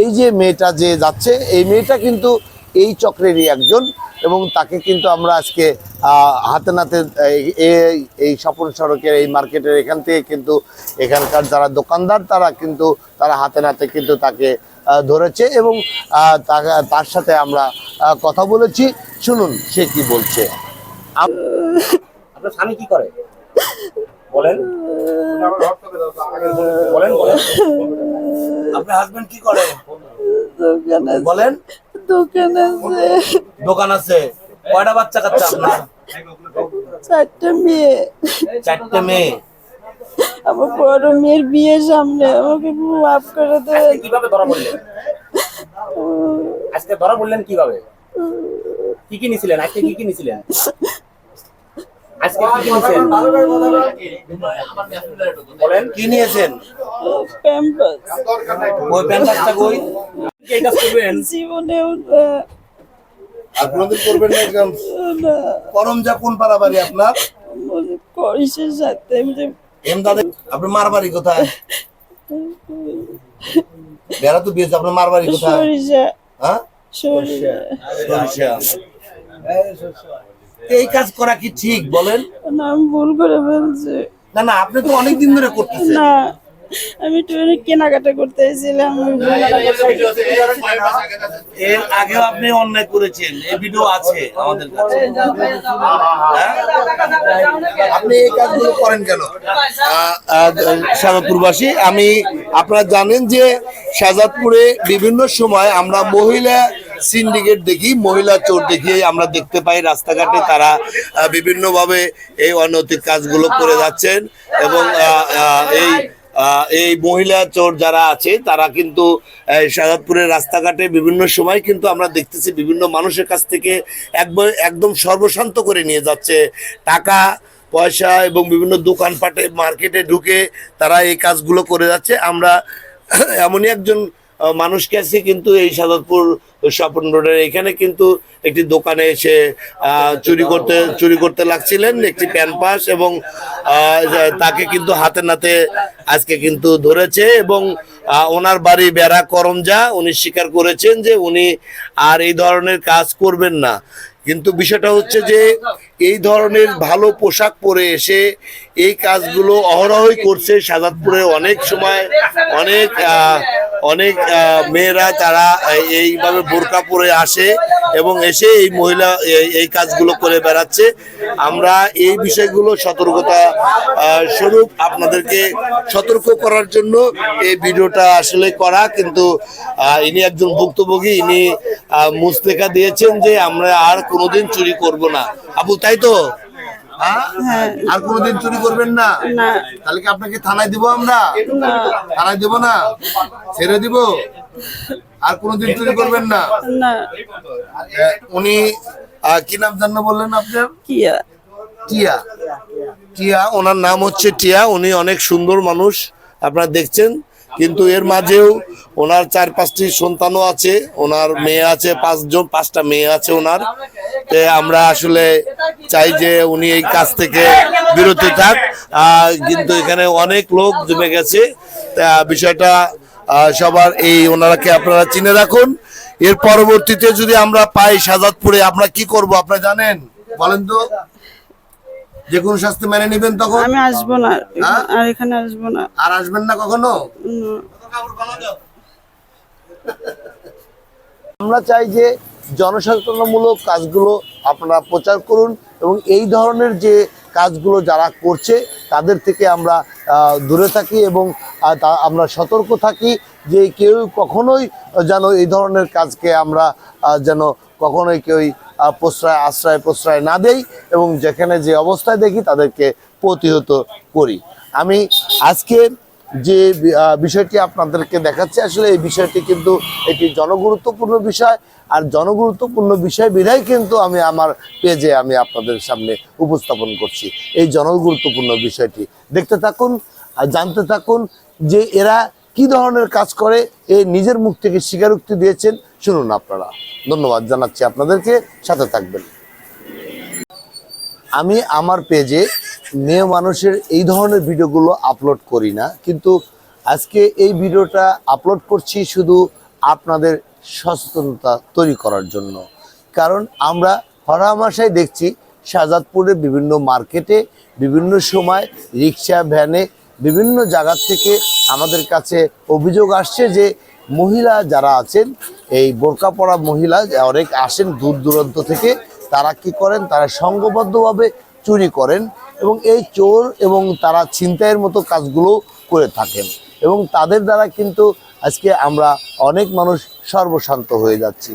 এই যে মেয়েটা যে যাচ্ছে, এই মেয়েটা কিন্তু এই চক্রেরই একজন এবং তাকে কিন্তু আমরা আজকে হাতে নাতে এই- স্বপন সড়কের, এই মার্কেটের এখান থেকে কিন্তু এখানকার যারা দোকানদার, তারা কিন্তু, তারা হাতে নাতে কিন্তু তাকে ধরেছে এবং তার সাথে আমরা কথা বলেছি। শুনুন, সে কি বলছে। স্বামী কি করে? বলেন বলেন। আপনার হাজবেন্ড কি করে? দোকান আছে। বলেন। দোকান আছে। দোকান আছে। কয়টা বাচ্চা কাচ্চা আপনার? চারটে মেয়ে। চারটে মেয়ে। আমার বড় মেয়ের বিয়ে সামনে। আমাকে মাফ করে দেন। কীভাবে ধরা পড়লেন? আজকে ধরা পড়লেন কীভাবে? কি কি নিছিলেন? আজকে কি কি নিছিলেন? আজকে কি বলেন। কি নিয়েছেন? ওই কই? কাজ করবেন? জীবনেও কোনোদিন করবেন না কোন পারাবাড়ি আপনার? মনে করিসের সাথে যে এমদাদে আপনার মার বাড়ি কোথায়? বেড়া তো বিয়েছে আপনার মার বাড়ি কোথায়? সরিষা। হ্যাঁ? সরিষা। সরিষা। এই কাজ করা কি ঠিক বলেন? না আমি ভুল করে ফেলছি। না না আপনি তো অনেক দিন ধরে করতেছেন। না আমি একটু কেনাকাটা করতে এসেছিলাম এর আগেও আপনি অন্যায় করেছেন এই ভিডিও আছে আমাদের কাছে। হ্যাঁ? আপনি এই কাজগুলো করেন কেন? শাহজাদপুরবাসী আমি আপনারা জানেন যে শাহজাদপুরে বিভিন্ন সময় আমরা মহিলা সিন্ডিকেট দেখি মহিলা চোর দেখি আমরা দেখতে পাই রাস্তাঘাটে তারা বিভিন্নভাবে এই অনৈতিক কাজগুলো করে যাচ্ছেন এবং এই এই মহিলা চোর যারা আছে তারা কিন্তু আহ, শাহজাদপুরের রাস্তাঘাটে বিভিন্ন সময় কিন্তু আমরা দেখতেছি বিভিন্ন মানুষের কাছ থেকে একবার একদম সর্বশান্ত করে নিয়ে যাচ্ছে। টাকা পয়সা এবং বিভিন্ন দোকানপাটে মার্কেটে ঢুকে তারা এই কাজগুলো করে যাচ্ছে। আমরা এমনই একজন আহ, মানুষকে আছে কিন্তু এই সাদতপুর স্বপন রোডের এখানে কিন্তু একটি দোকানে এসে চুরি করতে চুরি করতে লাগছিলেন একটি প্যান পাস এবং তাকে কিন্তু হাতে নাতে আজকে কিন্তু ধরেছে এবং ওনার বাড়ি বেড়া করমজা উনি স্বীকার করেছেন যে উনি আর এই ধরনের কাজ করবেন না। কিন্তু বিষয়টা হচ্ছে যে এই ধরনের ভালো পোশাক পরে এসে এই কাজগুলো অহরহই করছে সাজাদপুরে অনেক সময় অনেক অনেক মেয়েরা তারা এইভাবে বোরকা পরে আসে। এবং এসে এই মহিলা এই- এই কাজগুলো করে বেড়াচ্ছে। আমরা এই বিষয়গুলো সতর্কতা আহ, স্বরূপ আপনাদেরকে সতর্ক করার জন্য এই ভিডিওটা আসলে করা। কিন্তু আহ, ইনি একজন ভুক্তভোগী ইনি আহ, মুস্তেকা দিয়েছেন যে আমরা আর কোনোদিন চুরি করব না। আবু তাই তো? হ্যাঁ? আর কোনোদিন চুরি করবেন না? না। তাহলে কি আপনাকে থানায় দিব আমরা? থানায় দিব না? ছেড়ে দিব? আর কোনোদিন চুরি করবেন না। না। উনি কি নাম জান্ন বললেন আপনার কিয়া টিয়া। টিয়া ওনার নাম হচ্ছে টিয়া উনি অনেক সুন্দর মানুষ আপনারা দেখছেন। কিন্তু এর মাঝেও ওনার চার পাঁচটি সন্তানও আছে ওনার মেয়ে আছে পাঁচজন পাঁচটা মেয়ে আছে ওনার। তে আমরা আসলে চাই যে উনি এই কাজ থেকে বিরত থাক। কিন্তু এখানে অনেক লোক জমে গেছে। তা বিষয়টা সবার এই ওনারাকে আপনারা চিনে রাখুন। এর পরবর্তীতে যদি আমরা পাই সাজাদপুরে আমরা কি করব আপনারা জানেন? বলেন তো। যে কোনো শাস্তি মেনে নেবেন তখন? আমি আসব না। হ্যাঁ? আর এখানে আসব না। আর আসবেন না কখনো? আমরা চাই যে জনসচেতনমূলক কাজগুলো আপনারা প্রচার করুন এবং এই ধরনের যে কাজগুলো যারা করছে তাদের থেকে আমরা আহ, দূরে থাকি এবং আমরা সতর্ক থাকি যে কেউ কখনোই যেন এই ধরনের কাজকে আমরা যেন কখনোই কেউই প্রশ্রয়, আশ্রয়, প্রশ্রয় না দেই এবং যেখানে যে অবস্থায় দেখি তাদেরকে প্রতিহত করি। আমি আজকে যে বিষয়টি আপনাদেরকে দেখাচ্ছে, আসলে এই বিষয়টি কিন্তু একটি জনগুরুত্বপূর্ণ বিষয়। আর জনগুরুত্বপূর্ণ বিষয় বিধায় কিন্তু আমি আমার পেজে আমি আপনাদের সামনে উপস্থাপন করছি। এই জনগুরুত্বপূর্ণ বিষয়টি। দেখতে থাকুন আর জানতে থাকুন যে এরা কি ধরনের কাজ করে, এ নিজের মুখ থেকে স্বীকারোক্তি দিয়েছেন। শুনুন আপনারা। ধন্যবাদ জানাচ্ছি আপনাদেরকে। সাথে থাকবেন। আমি আমার পেজে মেয়ে মানুষের এই ধরনের ভিডিওগুলো আপলোড করি না, কিন্তু আজকে এই ভিডিওটা আপলোড করছি শুধু আপনাদের সচেতনতা তৈরি করার জন্য। কারণ আমরা হরামাশায় দেখছি, শাহজাদপুরের বিভিন্ন মার্কেটে বিভিন্ন সময় রিক্সা, ভ্যানে বিভিন্ন জায়গা থেকে আমাদের কাছে অভিযোগ আসছে যে মহিলা যারা আছেন, এই বোরকা পরা মহিলা অনেক আসেন দূর দূরান্ত থেকে, তারা কি করেন? তারা সংঘবদ্ধভাবে চুরি করেন এবং এই চোর এবং তারা ছিনতাইয়ের মতো কাজগুলো করে থাকেন এবং তাদের দ্বারা কিন্তু আজকে আমরা অনেক মানুষ সর্বশান্ত হয়ে যাচ্ছি।